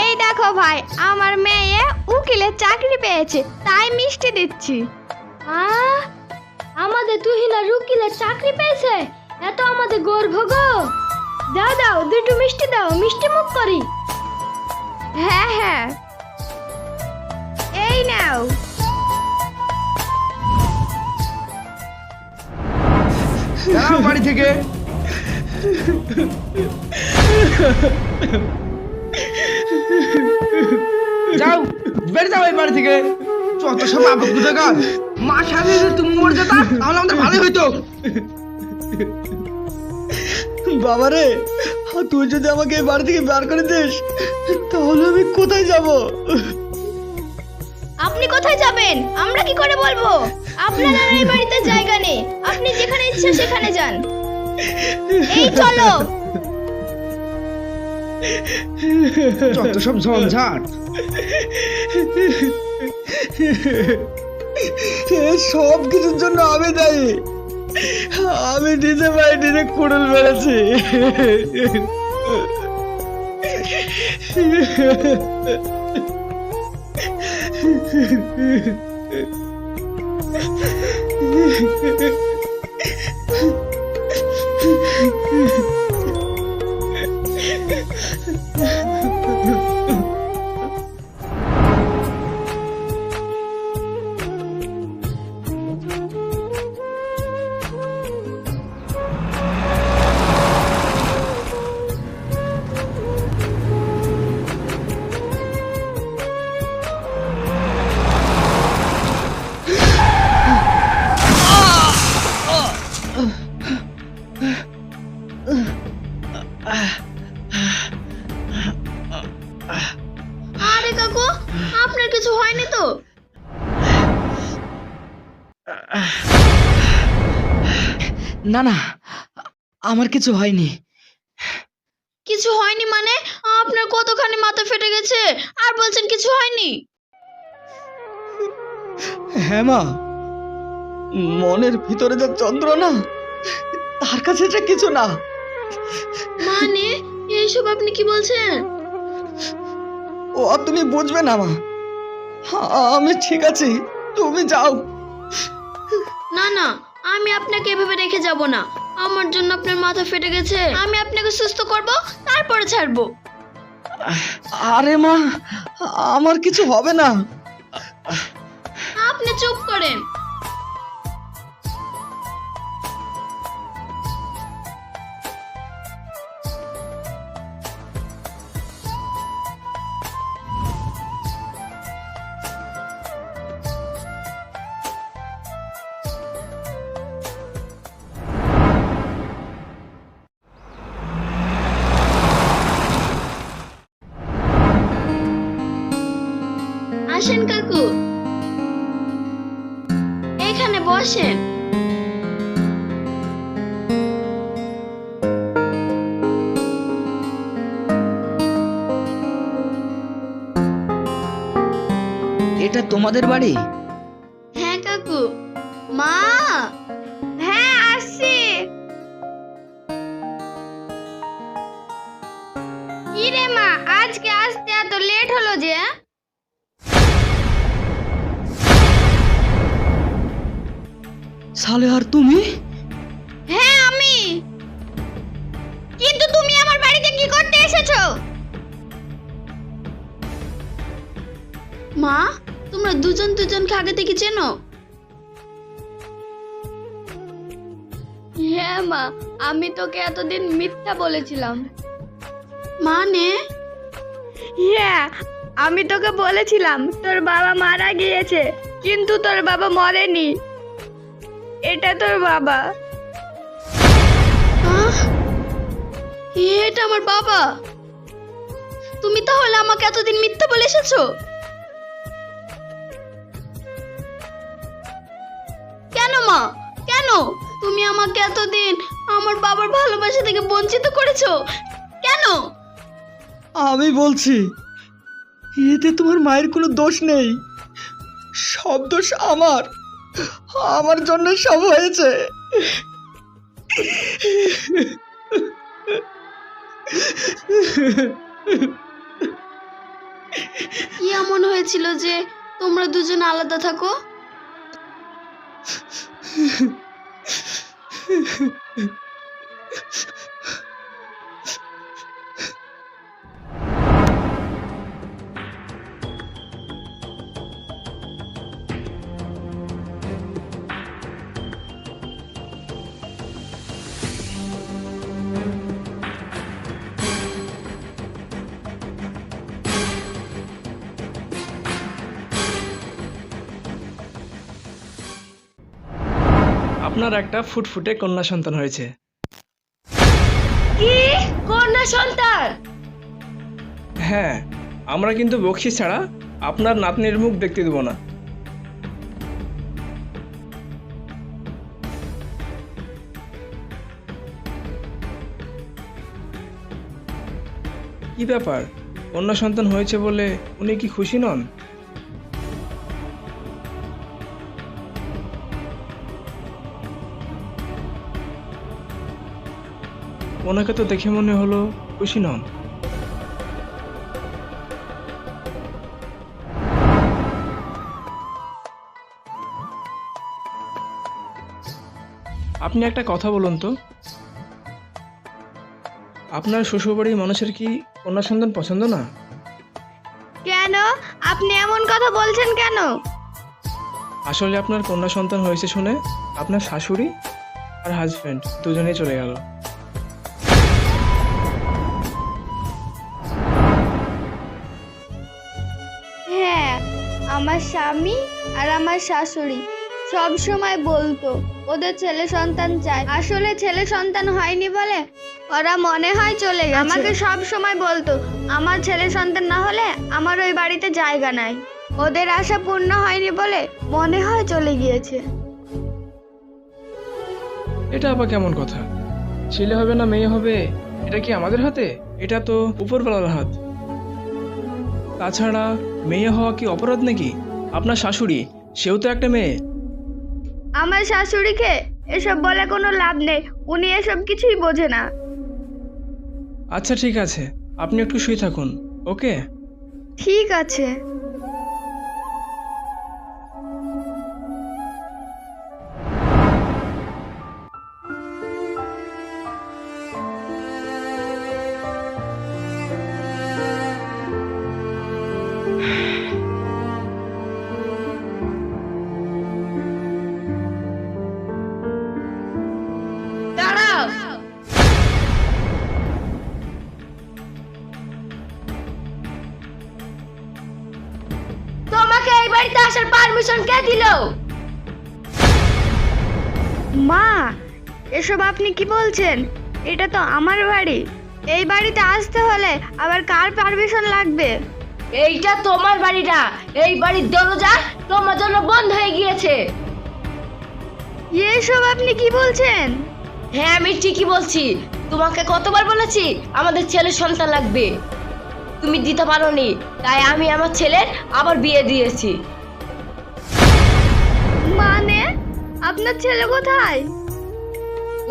এই দেখো ভাই আমার মেয়ে উকিলের চাকরি পেয়েছে তাই মিষ্টি দিচ্ছি। আহ, আমাদের তুহিনার উকিলের চাকরি পেয়েছে? এত আমাদের গর্ব গো। দাও দাও দুটো মিষ্টি দাও মিষ্টি মুখ করি। হ্যাঁ হ্যাঁ। এই নাও। বাড়ি থেকে। যাও বের যাও এই বাড়ি থেকে। যত সব আবক গুদাগার মা সাথে যদি তুমি মরে যেতা তাহলে আমাদের ভালোই হইতো। বাবারে তুই যদি আমাকে এই বাড়ি থেকে বার করে দিস তাহলে আমি কোথায় যাব? আপনি কোথায় যাবেন? আমরা কি করে বলব? আপনার আর এই বাড়িতে জায়গা নেই। আপনি যেখানে ইচ্ছে সেখানে যান। এই চলো। যত সব ঝঞ্ঝাট। সব কিছুর জন্য আমি দায়ী। আমি নিজে ভাই নিজে কুড়ুল মেরেছি। না না আমার কিছু হয়নি। কিছু হয়নি মানে? আপনার কতখানি মাথা ফেটে গেছে? আর বলছেন কিছু হয়নি? হ্যাঁ মা। মনের ভিতরে যে যন্ত্রণা তার কাছে এটা কিছু না। মানে? এইসব আপনি কি বলছেন? ও তুমি বুঝবে না মা। আমি ঠিক আছি। তুমি যাও। না না আমি আপনাকে এভাবে রেখে যাব না। আমার জন্য আপনার মাথা ফেটে গেছে। আমি আপনাকে সুস্থ করব তারপরে ছাড়বো। আরে মা আমার কিছু হবে না। আপনি চুপ করেন। এটা তোমাদের বাড়ি? হ্যাঁ কাকু। মা! হ্যাঁ আসছি। কি রে মা, আজকে আসতে এত লেট হলো যে সালে আর তুমি? হ্যাঁ আমি। কিন্তু তুমি আমার বাড়িতে কি করতে এসেছ? মা তোমরা দুজন দুজনকে আগে থেকে চেনো? হ্যাঁ মা আমি তোকে এতদিন মিথ্যা বলেছিলাম। মানে? হ্যাঁ আমি তোকে বলেছিলাম তোর বাবা মারা গিয়েছে কিন্তু তোর বাবা মরেনি। এটা তোর বাবা। আহ, এটা আমার বাবা। তুমি তাহলে আমাকে এতদিন মিথ্যা বলে এসেছ? কেন মা? কেন? তুমি আমাকে এতদিন আমার বাবার ভালোবাসা থেকে বঞ্চিত করেছ। কেন? আমি বলছি এতে তোমার মায়ের কোনো দোষ নেই। সব দোষ আমার। আমার জন্য সব হয়েছে। কি এমন হয়েছিল যে তোমরা দুজন আলাদা থাকো? আপনার একটা ফুটফুটে কন্যা সন্তান হয়েছে। কি? কন্যা সন্তান? হ্যাঁ আমরা কিন্তু বকশিস ছাড়া আপনার নাতনির মুখ দেখতে দেবো না। কি ব্যাপার? কন্যা সন্তান হয়েছে বলে উনি কি খুশি নন? ওনাকে তো দেখে মনে হলো খুশি নন। আপনি একটা কথা বলুন তো। আপনার শ্বশুরবাড়ির মানুষের কি কন্যা সন্তান পছন্দ না? কেন? আপনি এমন কথা বলছেন কেন? আসলে আপনার কন্যা সন্তান হয়েছে শুনে আপনার শাশুড়ি আর হাজব্যান্ড দুজনেই চলে গেল। আমার স্বামী আর আমার শাশুড়ি। সব সময় বলতো ওদের ছেলে সন্তান চাই আসলে ছেলে সন্তান হয়নি বলে ওরা মনে হয় চলে গেছে। আমাকে সব সময় বলতো আমার ছেলে সন্তান না হলে আমার ওই বাড়িতে জায়গা নাই। ওদের আশা পূর্ণ হয়নি বলে মনে হয় চলে গিয়েছে। এটা আবার কেমন কথা? ছেলে হবে না মেয়ে হবে এটা কি আমাদের হাতে? এটা তো উপরবেলার হাত। তাছাড়া মেয়ে হওয়া কি অপরাধ নাকি? আপনার শাশুড়ি সেও তো একটা মেয়ে। আমার শাশুড়িকে এসব বলে কোনো লাভ নেই। উনি এসব কিছুই বোঝে না। আচ্ছা ঠিক আছে। আপনি একটু শুয়ে থাকুন ওকে? ঠিক আছে। আসার কে দিল? মা এসব আপনি কি বলছেন? এটা তো আমার বাড়ি। এই বাড়িতে আসতে হলে আবার কার পারমিশন লাগবে? এইটা তোমার বাড়ি না এই বাড়ির দরজা তোমার জন্য বন্ধ হয়ে গিয়েছে। এসব আপনি কি বলছেন? হ্যাঁ আমি ঠিকই বলছি। তোমাকে কতবার বলেছি আমাদের ছেলে সন্তান লাগবে। তুমি দিতে পারোনি তাই আমি আমার ছেলের আবার বিয়ে দিয়েছি। মানে? আপনার ছেলে কোথায়?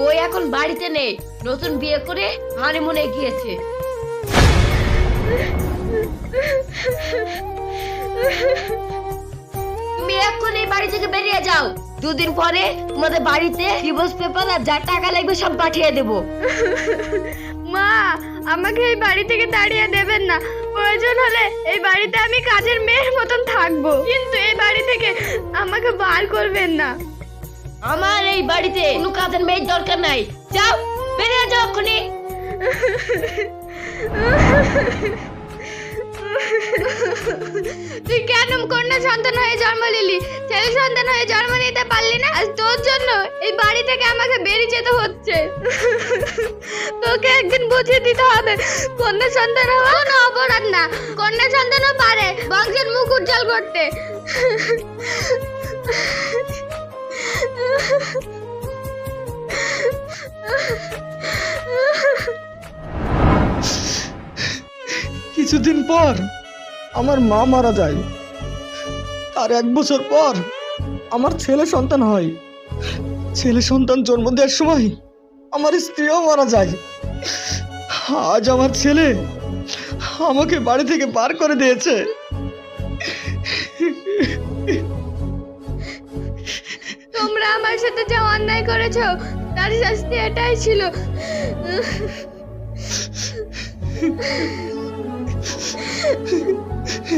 ওই এখন বাড়িতে নেই। নতুন বিয়ে করে হানিমুনে গিয়েছে। তুমি এখন এই বাড়ি থেকে বেরিয়ে যাও। দুদিন পরে তোমাদের বাড়িতে ডিভোর্স পেপার আর যা টাকা লাগবে সব পাঠিয়ে দেবো। আমাকে এই বাড়ি থেকে তাড়িয়ে দেবেন না। প্রয়োজন হলে এই বাড়িতে আমি কাজের মেয়ের মতন থাকব। কিন্তু এই বাড়ি থেকে আমাকে বার করবেন না। আমার এই বাড়িতে কোনো কাজের মেয়ের দরকার নাই। যাও বেরিয়ে যাও এক্ষুনি। তুই কেন কন্যা সন্তান হয়ে জন্ম নিলি? ছেলে সন্তান হয়ে জন্ম নিতে পারলি না? তোর জন্য এই বাড়ি থেকে আমাকে বেরিয়ে যেতে হচ্ছে। তোকে একদিন বুঝিয়ে দিতে হবে, কন্যা সন্তান হওয়া কোনো অপরাধ না। কন্যা সন্তানও পারে বংশের মুখ উজ্জ্বল করতে। কিছুদিন পর আমার মা মারা যায়। আর এক বছর পর আমার ছেলে সন্তান হয়। ছেলে সন্তান জন্ম দেওয়ার সময় আমার স্ত্রীও মারা যায়। আজ আমার ছেলে আমাকে বাড়ি থেকে বার করে দিয়েছে। তোমরা আমার সাথে যা অন্যায় করেছ, তার শাস্তি এটাই ছিল।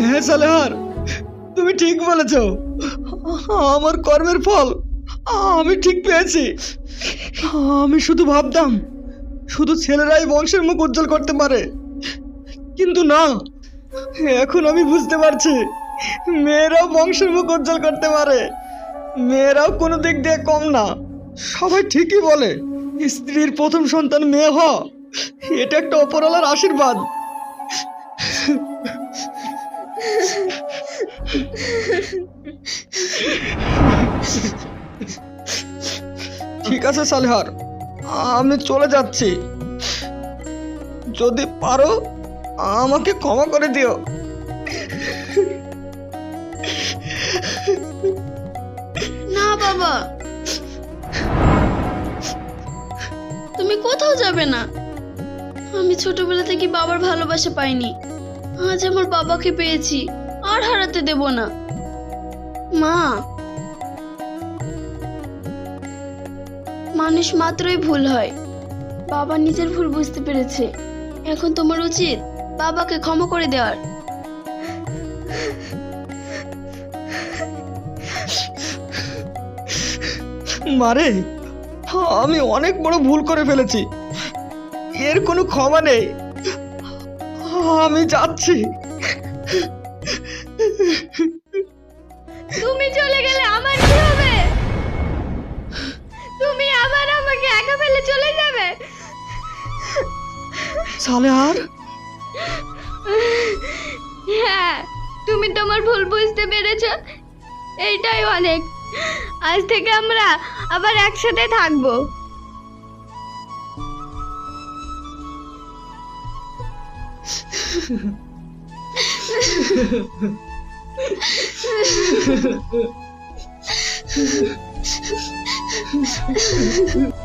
হ্যাঁ সালেহার, তুমি ঠিক বলেছ। আমার কর্মের ফল আমি ঠিক পেয়েছি। আমি শুধু ভাবতাম, শুধু ছেলেরাই বংশের মুখ উজ্জ্বল করতে পারে। কিন্তু না, এখন আমি বুঝতে পারছি, মেয়েরাও বংশের মুখ উজ্জ্বল করতে পারে। মেয়েরাও কোনো দিক দিয়ে কম না। সবাই ঠিকই বলে, স্ত্রীর প্রথম সন্তান মেয়ে হ এটা একটা অপরালার আশীর্বাদ। ঠিক আছে, সালেহার। আমি চলে যাচ্ছি। যদি পারো, আমাকে ক্ষমা করে দিও। না, বাবা। তুমি কোথাও যাবে না। আমি ছোটবেলা থেকে বাবার ভালোবাসা পাইনি। আজ আমার বাবাকে পেয়েছি, আর হারাতে দেব না। মা। মানুষ মাত্রই ভুল হয়। বাবা নিজের ভুল বুঝতে পেরেছে। এখন তোমার উচিত বাবাকে ক্ষমা করে দেওয়ার। মারে আমি অনেক বড় ভুল করে ফেলেছি। এর কোনো ক্ষমা নেই। আমি যাচ্ছি। তুমি চলে গেলে আমার কি হবে? তুমি আবার আমাকে একা ফেলে চলে যাবে? সালেহার? হ্যাঁ তুমি তোমার ভুল বুঝতে পেরেছ। এইটাই অনেক। আজ থেকে আমরা আবার একসাথে থাকব। 呵呵呵呵呵呵呵呵呵呵呵呵呵呵呵